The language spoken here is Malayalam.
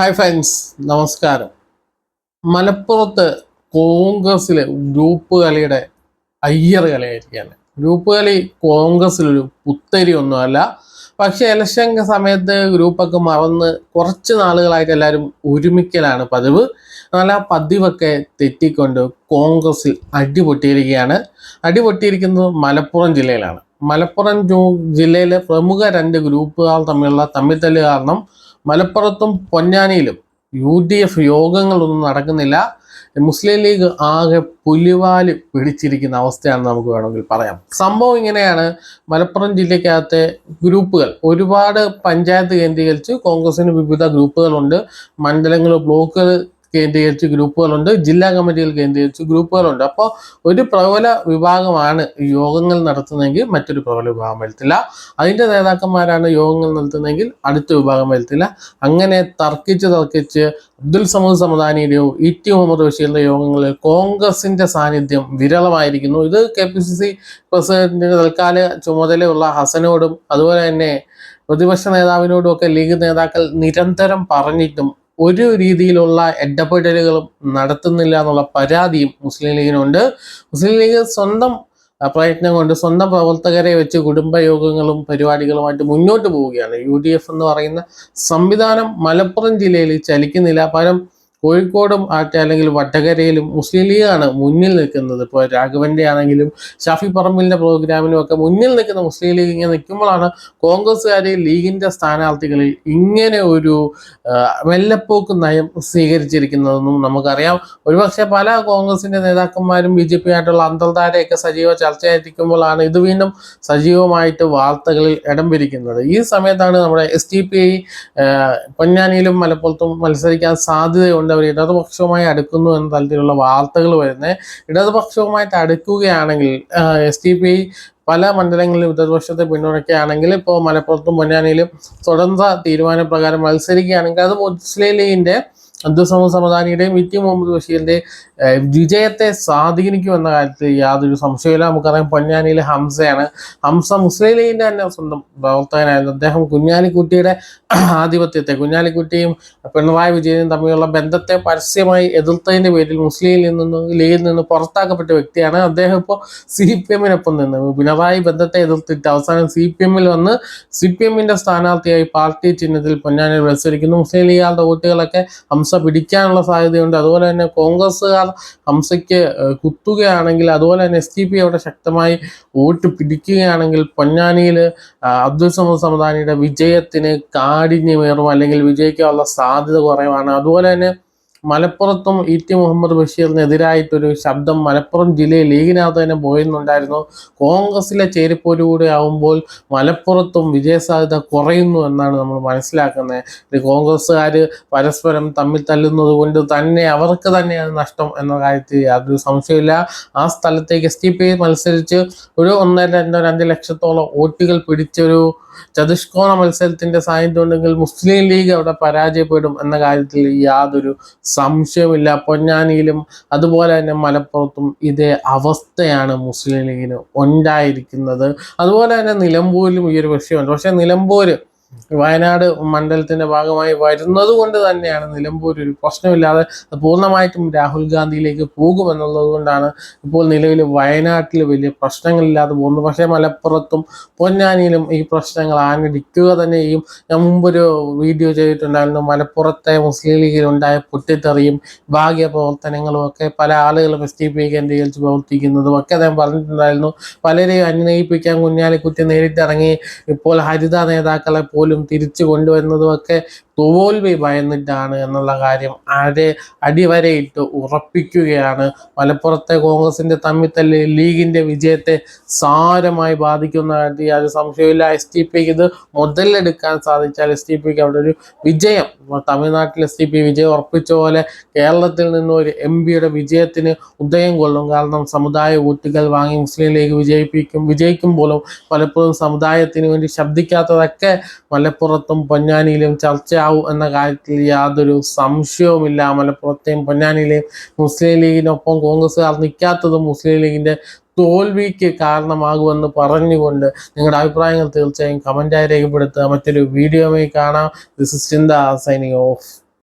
ഹായ് ഫ്രണ്ട്സ് നമസ്കാരം. മലപ്പുറത്ത് കോൺഗ്രസിലെ ഗ്രൂപ്പ് കളിയുടെ അയ്യർ കളിയായിരിക്കുകയാണ്. ഗ്രൂപ്പ് കളി കോൺഗ്രസിലൊരു പുത്തരി ഒന്നുമല്ല. പക്ഷെ ഇലക്ഷൻ സമയത്ത് ഗ്രൂപ്പൊക്കെ മറന്ന് കുറച്ച് നാളുകളായിട്ട് എല്ലാവരും ഒരുമിക്കലാണ് പതിവ്. എന്നാൽ ആ പതിവൊക്കെ തെറ്റിക്കൊണ്ട് കോൺഗ്രസ്സിൽ അടിപൊട്ടിയിരിക്കുകയാണ്. അടിപൊട്ടിയിരിക്കുന്നത് മലപ്പുറം ജില്ലയിലാണ്. മലപ്പുറം ജില്ലയിലെ പ്രമുഖ രണ്ട് ഗ്രൂപ്പുകാർ തമ്മിലുള്ള തമ്മിൽ തല്ല് കാരണം മലപ്പുറത്തും പൊന്നാനിയിലും യു ഡി എഫ് യോഗങ്ങളൊന്നും നടക്കുന്നില്ല. മുസ്ലിം ലീഗ് ആകെ പുലിവാൽ പിടിച്ചിരിക്കുന്ന അവസ്ഥയാണ് നമുക്ക് വേണമെങ്കിൽ പറയാം. സംഭവം ഇങ്ങനെയാണ്. മലപ്പുറം ജില്ലയ്ക്കകത്തെ ഗ്രൂപ്പുകൾ ഒരുപാട് പഞ്ചായത്ത് കേന്ദ്രീകരിച്ച് കോൺഗ്രസിന് വിവിധ ഗ്രൂപ്പുകളുണ്ട്. മണ്ഡലങ്ങൾ ബ്ലോക്കുകൾ കേന്ദ്രീകരിച്ച് ഗ്രൂപ്പുകളുണ്ട്. ജില്ലാ കമ്മിറ്റികൾ കേന്ദ്രീകരിച്ച് ഗ്രൂപ്പുകളുണ്ട്. അപ്പോൾ ഒരു പ്രബല വിഭാഗമാണ് യോഗങ്ങൾ നടത്തുന്നതെങ്കിൽ മറ്റൊരു പ്രബല വിഭാഗം വരുത്തില്ല. അതിന്റെ നേതാക്കന്മാരാണ് യോഗങ്ങൾ നടത്തുന്നതെങ്കിൽ അടുത്ത വിഭാഗം വരുത്തില്ല. അങ്ങനെ തർക്കിച്ച് തർക്കിച്ച് അബ്ദുൽ സമദ് സമദാനിയുടെയോ ഇ ടി മുഹമ്മദ് ബഷീറിന്റെ യോഗങ്ങളിൽ കോൺഗ്രസിന്റെ സാന്നിധ്യം വിരളമായിരിക്കുന്നു. ഇത് കെ പി സി സി പ്രസിഡന്റിന്റെ തൽക്കാല ചുമതലയുള്ള ഹസനോടും അതുപോലെ തന്നെ പ്രതിപക്ഷ നേതാവിനോടും ഒക്കെ ലീഗ് നേതാക്കൾ നിരന്തരം പറഞ്ഞിട്ടും ഒരു രീതിയിലുള്ള ഇടപെടലുകളും നടത്തുന്നില്ല എന്നുള്ള പരാതിയും മുസ്ലിം ലീഗിനുണ്ട്. മുസ്ലിം ലീഗ് സ്വന്തം പ്രയത്നം കൊണ്ട് സ്വന്തം പ്രവർത്തകരെ വെച്ച് കുടുംബയോഗങ്ങളും പരിപാടികളുമായിട്ട് മുന്നോട്ട് പോവുകയാണ്. യു എന്ന് പറയുന്ന സംവിധാനം മലപ്പുറം ജില്ലയിൽ ചലിക്കുന്നില്ല. പകരം കോഴിക്കോടും ആട്ടെ അല്ലെങ്കിൽ വട്ടകരയിലും മുസ്ലിം ലീഗാണ് മുന്നിൽ നിൽക്കുന്നത്. ഇപ്പോൾ രാഘവന്റെ ആണെങ്കിലും ഷാഫി പറമ്പിലിന്റെ പ്രോഗ്രാമിനും ഒക്കെ മുന്നിൽ നിൽക്കുന്ന മുസ്ലിം ലീഗ് ഇങ്ങനെ നിൽക്കുമ്പോഴാണ് കോൺഗ്രസ്സുകാർ ലീഗിന്റെ സ്ഥാനാർത്ഥികളിൽ ഇങ്ങനെ ഒരു വെല്ലപ്പോക്ക് നയം സ്വീകരിച്ചിരിക്കുന്നതെന്നും നമുക്കറിയാം. ഒരുപക്ഷെ പല കോൺഗ്രസിന്റെ നേതാക്കന്മാരും ബി ജെ പി ആയിട്ടുള്ള അന്തർധാരയൊക്കെ സജീവ ചർച്ചയായിരിക്കുമ്പോഴാണ് ഇത് വീണ്ടും സജീവമായിട്ട് വാർത്തകളിൽ ഇടം പിരിക്കുന്നത് ഈ സമയത്താണ് നമ്മുടെ എസ് ടി പി പൊന്നാനിയിലും മലപ്പുറത്തും മത്സരിക്കാൻ സാധ്യതയുണ്ട് അവർ ഇടതുപക്ഷവുമായി അടുക്കുന്നു എന്ന തരത്തിലുള്ള വാർത്തകൾ വരുന്നത് ഇടതുപക്ഷവുമായിട്ട് അടുക്കുകയാണെങ്കിൽ എസ് ടി പി പല മണ്ഡലങ്ങളിലും ഇടതുപക്ഷത്തെ പിന്തുണയ്ക്കുകയാണെങ്കിൽ ഇപ്പോൾ മലപ്പുറത്തും പൊന്നാനിയിലും സ്വതന്ത്ര തീരുമാനപ്രകാരം മത്സരിക്കുകയാണെങ്കിൽ അത് മുസ്ലിം ലീഗിന്റെ അബ്ദുസമു സമദാനിയുടെയും വിറ്റി മുഹമ്മദ് ബഷീറിന്റെ വിജയത്തെ വിജയത്തെ സ്വാധീനിക്കുമെന്ന കാര്യത്തിൽ യാതൊരു സംശയമില്ല നമുക്കറിയാം പൊന്നാനിയിലെ ഹംസയാണ്. ഹംസ മുസ്ലിം ലീഗിന്റെ തന്നെ സ്വന്തം പ്രവർത്തകനായിരുന്നു. അദ്ദേഹം കുഞ്ഞാലിക്കുട്ടിയുടെ ആധിപത്യത്തെ കുഞ്ഞാലിക്കുട്ടിയും പിണറായി വിജയനും തമ്മിലുള്ള ബന്ധത്തെ പരസ്യമായി എതിർത്തതിന്റെ പേരിൽ മുസ്ലിം ലീഗിൽ നിന്ന് പുറത്താക്കപ്പെട്ട വ്യക്തിയാണ് അദ്ദേഹം ഇപ്പോൾ സി പി എമ്മിനൊപ്പം നിന്ന്. പിണറായി ബന്ധത്തെ എതിർത്തിട്ട് അവസാനം സി പി എമ്മിൽ വന്ന് സി പി എമ്മിന്റെ സ്ഥാനാർത്ഥിയായി പാർട്ടി ചിഹ്നത്തിൽ പൊന്നാനിൽ മത്സരിക്കുന്നു. മുസ്ലിം ലീഗുകാരുടെ വോട്ടുകളൊക്കെ ഹംസ പിടിക്കാനുള്ള സാധ്യതയുണ്ട്. അതുപോലെ തന്നെ കോൺഗ്രസ്സുകാർ ഹംസയ്ക്ക് കുത്തുകയാണെങ്കിൽ അതുപോലെ തന്നെ എസ് ടി പി അവിടെ ശക്തമായി വോട്ട് പിടിക്കുകയാണെങ്കിൽ പൊന്നാനിയിൽ അബ്ദുൽ സമദ് സമദാനിയുടെ വിജയത്തിന് കാഠിന്യമേറും അല്ലെങ്കിൽ വിജയിക്കാനുള്ള സാധ്യത കുറവാണ് അതുപോലെ തന്നെ മലപ്പുറത്തും ഇ ടി മുഹമ്മദ് ബഷീറിനെതിരായിട്ടൊരു ശബ്ദം മലപ്പുറം ജില്ലയിൽ ലീഗിനകത്ത് തന്നെ പോയെന്നുണ്ടായിരുന്നു. കോൺഗ്രസിലെ ചേരിപ്പോരുകൂടെ ആവുമ്പോൾ മലപ്പുറത്തും വിജയസാധ്യത കുറയുന്നു എന്നാണ് നമ്മൾ മനസ്സിലാക്കുന്നത്. കോൺഗ്രസ്സുകാർ പരസ്പരം തമ്മിൽ തല്ലുന്നത് കൊണ്ട് തന്നെ അവർക്ക് തന്നെയാണ് നഷ്ടം എന്ന കാര്യത്തിൽ യാതൊരു സംശയമില്ല ആ സ്ഥലത്തേക്ക് എസ് ടി പി മത്സരിച്ച് ഒരു ഒന്നര രണ്ടോ രണ്ട് ലക്ഷത്തോളം വോട്ടുകൾ പിടിച്ചൊരു ചതുഷ്കോണ മത്സരത്തിന്റെ സാന്നിധ്യം ഉണ്ടെങ്കിൽ മുസ്ലിം ലീഗ് അവിടെ പരാജയപ്പെടും എന്ന കാര്യത്തിൽ യാതൊരു സംശയമില്ല. പൊന്നാനിയിലും അതുപോലെ തന്നെ മലപ്പുറത്തും ഇതേ അവസ്ഥയാണ് മുസ്ലിം ലീഗിന് ഉണ്ടായിരിക്കുന്നത്. അതുപോലെ തന്നെ നിലമ്പൂരിലും ഈ ഒരു വിഷയമുണ്ട്. പക്ഷേ നിലമ്പൂര് വയനാട് മണ്ഡലത്തിന്റെ ഭാഗമായി വരുന്നത് കൊണ്ട് തന്നെയാണ് നിലമ്പൂർ ഒരു പ്രശ്നമില്ലാതെ പൂർണമായിട്ടും രാഹുൽ ഗാന്ധിയിലേക്ക് പോകുമെന്നുള്ളത് കൊണ്ടാണ് ഇപ്പോൾ നിലവിൽ വയനാട്ടിൽ വലിയ പ്രശ്നങ്ങളില്ലാതെ പോകുന്നത്. പക്ഷേ മലപ്പുറത്തും പൊന്നാനിയിലും ഈ പ്രശ്നങ്ങൾ ആഞ്ഞടിക്കുക തന്നെ ചെയ്യും ഞാൻ മുമ്പൊരു വീഡിയോ ചെയ്തിട്ടുണ്ടായിരുന്നു. മലപ്പുറത്തെ മുസ്ലിം ലീഗിലുണ്ടായ പൊട്ടിത്തെറിയും ഭാഗ്യ പ്രവർത്തനങ്ങളും ഒക്കെ പല ആളുകളും എസ് ടി പി കേന്ദ്രീകരിച്ച് പ്രവർത്തിക്കുന്നതും ഒക്കെ അദ്ദേഹം പറഞ്ഞിട്ടുണ്ടായിരുന്നു. പലരെയും അന്വയിപ്പിക്കാൻ കുഞ്ഞാലിക്കുറ്റി നേരിട്ടിറങ്ങി ഇപ്പോൾ ഹരിത നേതാക്കളെ പോലും തിരിച്ചു കൊണ്ടുവരുന്നതും ഒക്കെ തോൽവി ഭയന്നിട്ടാണ് എന്നുള്ള കാര്യം ആരെ അടിവരയിട്ട് ഉറപ്പിക്കുകയാണ്. മലപ്പുറത്തെ കോൺഗ്രസിന്റെ തമ്മിത്തല്ല് ലീഗിന്റെ വിജയത്തെ സാരമായി ബാധിക്കുന്ന യാതൊരു സംശയമില്ല എസ് ടി പിക്ക് ഇത് മുതലെടുക്കാൻ സാധിച്ചാൽ എസ് ടി പിക്ക് അവിടെ ഒരു വിജയം തമിഴ്നാട്ടിൽ എസ് ടി പി വിജയം ഉറപ്പിച്ച പോലെ കേരളത്തിൽ നിന്ന് ഒരു എം പിയുടെ വിജയത്തിന് ഉദയം കൊള്ളും. കാരണം സമുദായ വോട്ടുകൾ വാങ്ങി മുസ്ലിം ലീഗ് വിജയിപ്പിക്കും വിജയിക്കുമ്പോഴും പലപ്പോഴും സമുദായത്തിന് വേണ്ടി ശബ്ദിക്കാത്തതൊക്കെ മലപ്പുറത്തും പൊന്നാനിയിലും ചർച്ചയാവും എന്ന കാര്യത്തിൽ യാതൊരു സംശയവുമില്ല. മലപ്പുറത്തെയും പൊന്നാനിയിലെയും മുസ്ലിം ലീഗിനൊപ്പം കോൺഗ്രസ്സുകാർ നിൽക്കാത്തത് മുസ്ലിം ലീഗിന്റെ തോൽവിക്ക് കാരണമാകുമെന്ന് പറഞ്ഞുകൊണ്ട് നിങ്ങളുടെ അഭിപ്രായങ്ങൾ തീർച്ചയായും കമന്റായി രേഖപ്പെടുത്തുക. മറ്റൊരു വീഡിയോയുമായി കാണാം. This is Chintha signing off